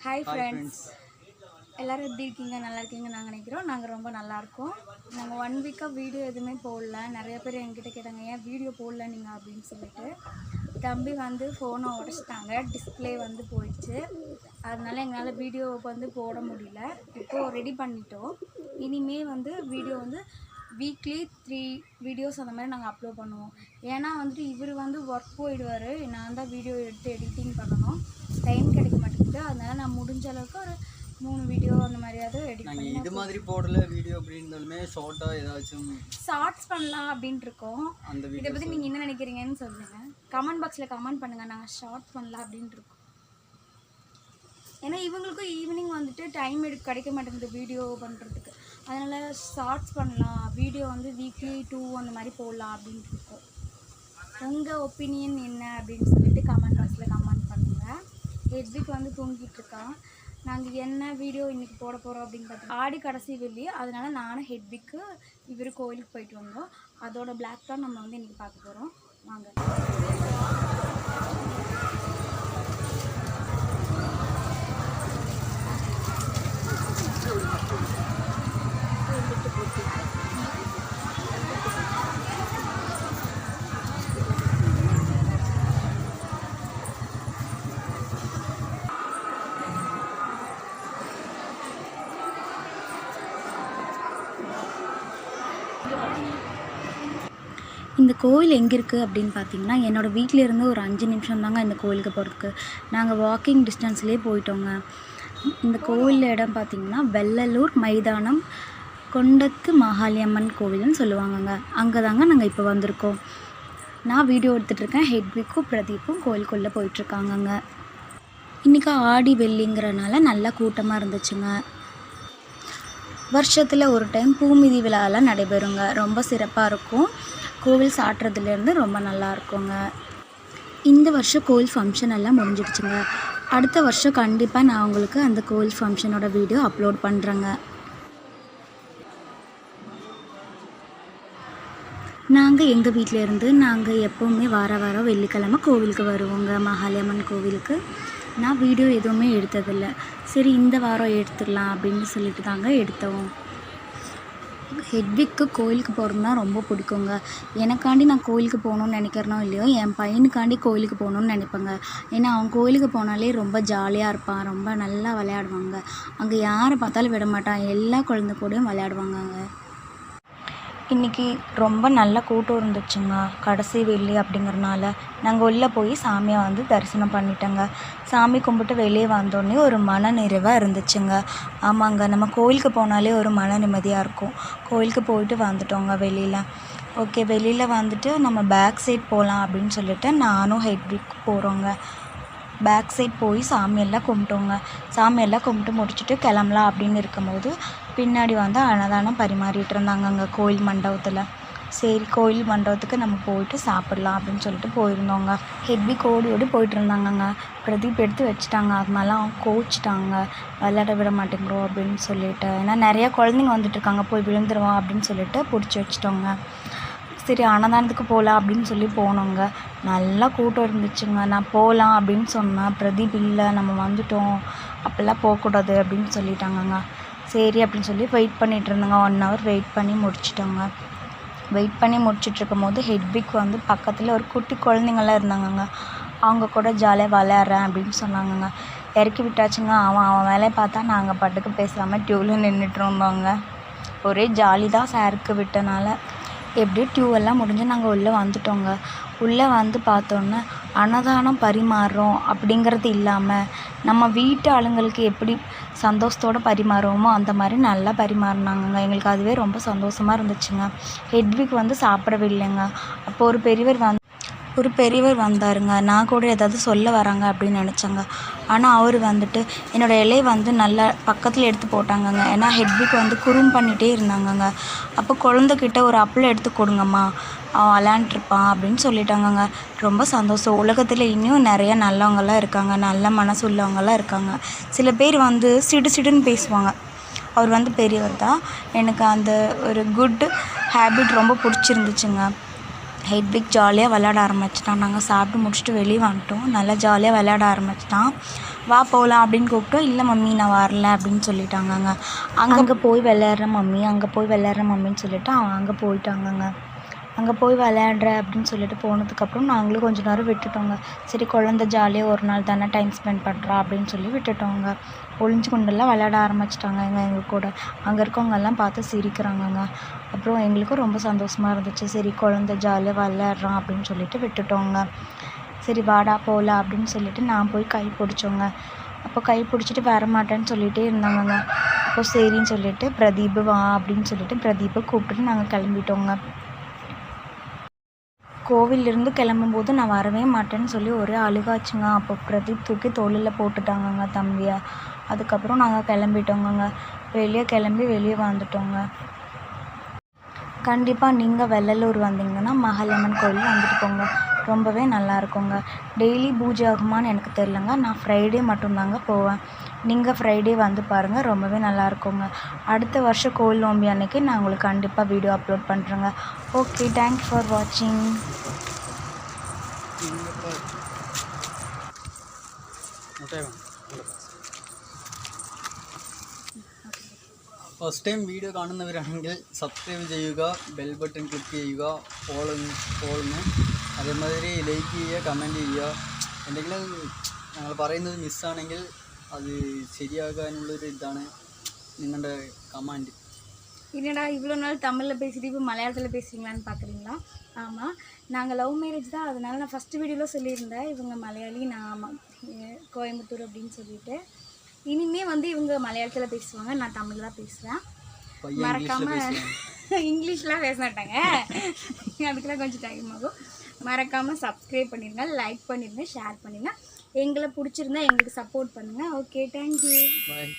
Hi friends எல்லோரும் எப்படி இருக்கீங்க? நல்லா இருக்கீங்க நாங்கள் நினைக்கிறோம். நாங்கள் ரொம்ப நல்லா இருக்கோம். நாங்கள் ஒன் வீக்காக வீடியோ எதுவுமே போடல. நிறைய பேர் என்கிட்ட கேட்டாங்க ஏன் வீடியோ போடல நீங்கள் அப்படின்னு சொல்லிட்டு. தம்பி வந்து ஃபோனை உடச்சிட்டாங்க. டிஸ்ப்ளே வந்து போயிடுச்சு. அதனால எங்களால் வீடியோ வந்து போட முடியல. இப்போது ரெடி பண்ணிட்டோம். இனிமே வந்து வீடியோ வந்து வீக்லி த்ரீ வீடியோஸ் அந்த மாதிரி நாங்கள் அப்லோட் பண்ணுவோம். ஏன்னா வந்துட்டு இவர் வந்து ஒர்க் போயிடுவார். நான் தான் வீடியோ எடுத்து எடிட்டிங் பண்ணணும். டைம் கிடைக்க மாட்டேங்குது. அதனால நான் முடிஞ்ச அளவுக்கு ஒரு மூணு வீடியோ அந்த மாதிரியாவது எடிட் பண்ணி இது மாதிரி போடல வீடியோ அப்படி இருந்தாலுமே ஷார்ட்டாக ஏதாச்சும் ஷார்ட்ஸ் பண்ணலாம் அப்படின்ட்டு இருக்கோம். அந்த இதை பற்றி நீங்கள் என்ன நினைக்கிறீங்கன்னு சொல்லுங்கள் கமெண்ட் பாக்ஸில் கமெண்ட் பண்ணுங்கள் நாங்கள் ஷார்ட்ஸ் பண்ணலாம் அப்படின்ட்டு இருக்கோம். ஏன்னா இவங்களுக்கும் ஈவினிங் வந்துட்டு டைம் எடுக்க கிடைக்க மாட்டேங்குது வீடியோ பண்ணுறதுக்கு அதனால் ஷார்ட்ஸ் பண்ணலாம் வீடியோ வந்து வீக்லி டூ அந்த மாதிரி போடலாம் அப்படின்ட்டு இருக்கோம். உங்கள் ஒப்பீனியன் என்ன அப்படின்னு சொல்லிட்டு கமெண்ட் பாக்ஸில் கமெண்ட் பண்ணுங்கள் எட்விக் வந்து தூங்கிட்டு இருக்கான். நாங்கள் என்ன வீடியோ இன்றைக்கி போட போகிறோம் அப்படின்னு பார்த்தா ஆடி கடைசி வெள்ளி. அதனால நானும் ஹெட்விக்கு இவர் கோயிலுக்கு போயிட்டு வந்தோம். அதோட பிளாக் தான் நம்ம வந்து இன்றைக்கி பார்க்க போகிறோம் வாங்க. இந்த கோயில் எங்கே இருக்குது அப்படின்னு பார்த்தீங்கன்னா என்னோடய வீட்டில் இருந்து ஒரு அஞ்சு நிமிஷம் தாங்க இந்த கோயிலுக்கு போகிறதுக்கு நாங்கள் வாக்கிங் டிஸ்டன்ஸ்லேயே போயிட்டோங்க. இந்த கோயிலில் இடம் பார்த்திங்கன்னா வெள்ளலூர் மைதானம் கொண்டத்து மகாளியம்மன் கோவில்னு சொல்லுவாங்கங்க. அங்கே தாங்க நாங்கள் இப்போ வந்திருக்கோம். நான் வீடியோ எடுத்துகிட்ருக்கேன் ஹெட்விக்கும் பிரதீப்பும் கோயிலுக்குள்ளே போயிட்டுருக்காங்கங்க இன்றைக்கி ஆடி வெள்ளிங்கிறனால நல்லா கூட்டமாக இருந்துச்சுங்க. வருஷத்தில் ஒரு டைம் பூமிதி விழாலாம் நடைபெறுங்க. ரொம்ப சிறப்பாக இருக்கும். கோவில் சாட்டுறதுலேருந்து ரொம்ப நல்லா இருக்குங்க. இந்த வருஷம் கோவில் ஃபங்க்ஷன் எல்லாம் முடிஞ்சிடுச்சுங்க. அடுத்த வருஷம் கண்டிப்பாக நான் உங்களுக்கு அந்த கோவில் ஃபங்க்ஷனோட வீடியோ அப்லோட் பண்ணுறேங்க நாங்கள் எங்கள் வீட்டில் இருந்து நாங்கள் எப்போவுமே வார வாரம் வெள்ளிக்கிழமை கோவிலுக்கு வருவோங்க. மகாலியம்மன் கோவிலுக்கு. நான் வீடியோ எதுவுமே எடுத்ததில்லை. சரி இந்த வாரம் எடுத்துடலாம் அப்படின்னு சொல்லிட்டு தாங்க எடுத்தோம். ஹெட்விக்கு கோயிலுக்கு போகிறதுனா ரொம்ப பிடிக்குங்க. எனக்காண்டி நான் கோயிலுக்கு போகணுன்னு நினைக்கிறனோ இல்லையோ என் பையனுக்காண்டி கோயிலுக்கு போகணுன்னு நினைப்பேங்க. ஏன்னா அவன் கோயிலுக்கு போனாலே ரொம்ப ஜாலியாக இருப்பான் ரொம்ப நல்லா விளையாடுவாங்க. அங்கே யாரை பார்த்தாலும் விட மாட்டான் எல்லா குழந்தை கூடயும் விளையாடுவாங்கங்க. இன்றைக்கி ரொம்ப நல்ல கூட்டம் இருந்துச்சுங்க. கடைசி வெள்ளி அப்படிங்கிறனால நாங்கள் உள்ளே போய் சாமியை வந்து தரிசனம் பண்ணிட்டோங்க. சாமி கும்பிட்டு வெளியே வந்தோடனே ஒரு மன நிறைவாக இருந்துச்சுங்க. ஆமாங்க நம்ம கோயிலுக்கு போனாலே ஒரு மன நிம்மதியாக இருக்கும். கோயிலுக்கு போயிட்டு வந்துட்டோங்க வெளியில். ஓகே வெளியில் வந்துட்டு நம்ம பேக் சைட் போகலாம் அப்படின்னு சொல்லிட்டு நானும் ஹெட்விக் போகிறோங்க பேக் சைட் போய் சாமியெல்லாம் கும்பிட்டோங்க. சாமியெல்லாம் கும்பிட்டு முடிச்சுட்டு கிளம்பலாம் அப்படின்னு இருக்கும்போது பின்னாடி வந்து அன்னதானம் பரிமாறிட்டு இருந்தாங்க அங்கே கோயில் மண்டபத்தில். சரி கோயில் மண்டபத்துக்கு நம்ம போயிட்டு சாப்பிட்லாம் அப்படின்னு சொல்லிட்டு போயிருந்தோங்க. ஹெட்வி கோடியோடு ஓடி போயிட்டு இருந்தாங்கங்க. பிரதீப் எடுத்து வச்சுட்டாங்க. அதனால அவன் கோச்சிட்டாங்க. விளையாட விட மாட்டேங்கிறோம் அப்படின்னு சொல்லிட்டு. ஏன்னா நிறைய குழந்தைங்க வந்துட்டு இருக்காங்க. போய் விழுந்துருவான் அப்படின்னு சொல்லிட்டு பிடிச்சி வச்சுட்டோங்க. சரி அன்னதானத்துக்கு போகலாம் அப்படின்னு சொல்லி போனோங்க. நல்லா கூட்டம் இருந்துச்சுங்க. நான் போகலாம் அப்படின்னு சொன்னேன் பிரதீப் இல்லை நம்ம வந்துட்டோம். அப்போல்லாம் போகக்கூடாது அப்படின்னு சொல்லிட்டாங்கங்க. சரி அப்படின்னு சொல்லி வெயிட் பண்ணிகிட்டு இருந்தேங்க. ஒன் ஹவர் வெயிட் பண்ணி முடிச்சிட்டோங்க. வெயிட் பண்ணி முடிச்சிட்ருக்கும் போது ஹெட்பிக் வந்து பக்கத்தில் ஒரு குட்டி குழந்தைங்கள்லாம் இருந்தாங்கங்க. அவங்க கூட ஜாலியாக விளையாடுறேன் அப்படின்னு சொன்னாங்கங்க. இறக்கி விட்டாச்சுங்க. அவன் அவன் வேலையை பார்த்தா நாங்கள் பாட்டுக்கு பேசாமல் டியூவில் நின்றுட்டு இருந்தோங்க. ஒரே ஜாலி தான் சாருக்கு விட்டனால. எப்படியோ டியூ எல்லாம் முடிஞ்சு நாங்கள் உள்ளே வந்துட்டோங்க. உள்ளே வந்து பார்த்தோன்னே அன்னதானம் பரிமாறுறோம் அப்படிங்கிறது இல்லாமல் நம்ம வீட்டு ஆளுங்களுக்கு எப்படி சந்தோஷத்தோடு பரிமாறுவோமோ அந்த மாதிரி நல்லா பரிமாறினாங்கங்க. எங்களுக்கு அதுவே ரொம்ப சந்தோஷமாக இருந்துச்சுங்க. ஹெட்விக் வந்து சாப்பிடவே இல்லைங்க. அப்போ ஒரு பெரியவர் வந்து ஒரு பெரியவர் வந்தாருங்க. நான் கூட ஏதாவது சொல்ல வராங்க அப்படின்னு நினச்சேங்க. ஆனால் அவர் வந்துட்டு என்னோடய இலையை வந்து நல்லா பக்கத்தில் எடுத்து போட்டாங்கங்க. ஏன்னா ஹெட்விக் வந்து குறும் பண்ணிகிட்டே இருந்தாங்கங்க. அப்போ குழந்தைக்கிட்ட ஒரு அப்பளம் எடுத்து கொடுங்கம்மா. அவன் விளாண்ட்ருப்பான் அப்படின்னு சொல்லிட்டாங்கங்க. ரொம்ப சந்தோஷம். உலகத்தில் இன்னும் நிறைய நல்லவங்களாம் இருக்காங்க. நல்ல மனசு உள்ளவங்கள்லாம் இருக்காங்க. சில பேர் வந்து சிடு சிடுன்னு பேசுவாங்க. அவர் வந்து பெரியவர் தான். எனக்கு அந்த ஒரு குட் ஹேபிட் ரொம்ப பிடிச்சிருந்துச்சுங்க. ஹெட்விக் ஜாலியாக விளையாட ஆரம்பிச்சிட்டான். நாங்கள் சாப்பிட்டு முடிச்சுட்டு வெளியே வந்துட்டோம். நல்லா ஜாலியாக விளையாட ஆரம்பிச்சிட்டான். வா போகலாம் அப்படின்னு கூப்பிட்டோம். இல்லை மம்மி நான் வரல அப்படின்னு சொல்லிட்டாங்கங்க. அங்கே போய் விளையாடுறேன் மம்மி அங்கே போய் விளையாடுறேன் மம்மின்னு சொல்லிட்டு அவன் அங்கே போயிட்டாங்கங்க. அங்கே போய் விளையாடுற அப்படின்னு சொல்லிட்டு போனதுக்கப்புறம் நாங்களும் கொஞ்ச நேரம் விட்டுட்டோங்க. சரி குழந்த ஜாலியாக ஒரு நாள் தானே டைம் ஸ்பெண்ட் பண்ணுறா அப்படின்னு சொல்லி விட்டுட்டோங்க. ஒளிஞ்சு கொண்டெல்லாம் விளையாட ஆரம்பிச்சிட்டாங்க எங்கள் எங்கள் கூட. அங்கே இருக்கவங்கெல்லாம் பார்த்து சிரிக்கிறாங்கங்க. அப்புறம் எங்களுக்கும் ரொம்ப சந்தோஷமாக இருந்துச்சு. சரி குழந்த ஜாலியாக விளையாடுறான் அப்படின்னு சொல்லிட்டு விட்டுட்டோங்க. சரி வாடா போகலாம் அப்படின்னு சொல்லிட்டு நான் போய் கை பிடிச்சோங்க. அப்போ கை பிடிச்சிட்டு வர மாட்டேன்னு சொல்லிகிட்டே இருந்தாங்கங்க. அப்போ சரின்னு சொல்லிட்டு பிரதீப் வா அப்படின்னு சொல்லிட்டு பிரதீப்பை கூப்பிட்டுட்டு நாங்கள் கிளம்பிட்டோங்க. கோவிலிருந்து கிளம்பும்போது நான் வரவே மாட்டேன்னு சொல்லி ஒரே அழுகாச்சுங்க. அப்போ பிரதீப் தூக்கி தோளில் போட்டுட்டாங்கங்க தம்பியை. அதுக்கப்புறம் நாங்கள் கிளம்பிட்டோங்கங்க. வெளியே கிளம்பி வெளியே வந்துட்டோங்க. கண்டிப்பாக நீங்கள் வெள்ளலூர் வந்தீங்கன்னா மகாலம்மன் கோயில் வந்துட்டு போங்க. ரொம்பவே நல்லா இருக்குங்க டெய்லி பூஜை ஆகுமான்னு எனக்கு தெரிலங்க நான் ஃப்ரைடே மட்டும்தாங்க போவேன் நீங்கள் ஃப்ரைடே வந்து பாருங்கள் ரொம்பவே நல்லா இருக்குங்க அடுத்த வருஷம் கோயில் நோம்பி அன்னைக்கு நான் உங்களுக்கு கண்டிப்பாக வீடியோ அப்லோட் பண்ணுறேங்க ஓகே தேங்க்ஸ் ஃபார் வாட்சிங் ഫസ്റ്റ് ടൈം വീഡിയോ കാണുന്നവരാണെങ്കിൽ സബ്സ്ക്രൈബ് ചെയ്യുക ബെൽ ബട്ടൺ ക്ലിക്ക് ചെയ്യുക ഫോളോ ഫോളോന്ന് അതേമാതിരി ലൈക്ക് ചെയ്യുക കമൻറ്റ് ചെയ്യുക എന്തെങ്കിലും ഞങ്ങൾ പറയുന്നത് മിസ്സാണെങ്കിൽ അത് ശരിയാകാനുള്ളൊരു ഇതാണ് നിങ്ങളുടെ കമാൻഡ് என்னடா இவ்வளோ நாள் தமிழில் பேசிட்டு இப்போ மலையாளத்தில் பேசுறீங்களான்னு பார்க்குறீங்களா ஆமாம் நாங்கள் லவ் மேரேஜ் தான் அதனால நான் ஃபஸ்ட்டு வீடியோவில் சொல்லியிருந்தேன் இவங்க மலையாளி நான் ம- எ- கோயம்புத்தூர் அப்படின்னு சொல்லிட்டு இனிமே வந்து இவங்க மலையாளத்தில் பேசுவாங்க நான் தமிழ் தான் பேசுவேன் பையன் மறக்காம இங்கிலீஷில் பேசுவேன் இங்கிலீஷ்லாம் பேச மாட்டாங்க அதுக்கெல்லாம் கொஞ்சம் டைம் ஆகும். மறக்காமல் சப்ஸ்கிரைப் பண்ணிடுங்க லைக் பண்ணிடுங்க ஷேர் பண்ணிடுங்க எங்களை பிடிச்சிருந்தா எங்களுக்கு சப்போர்ட் பண்ணுங்கள் ஓகே தேங்க்யூ பாய்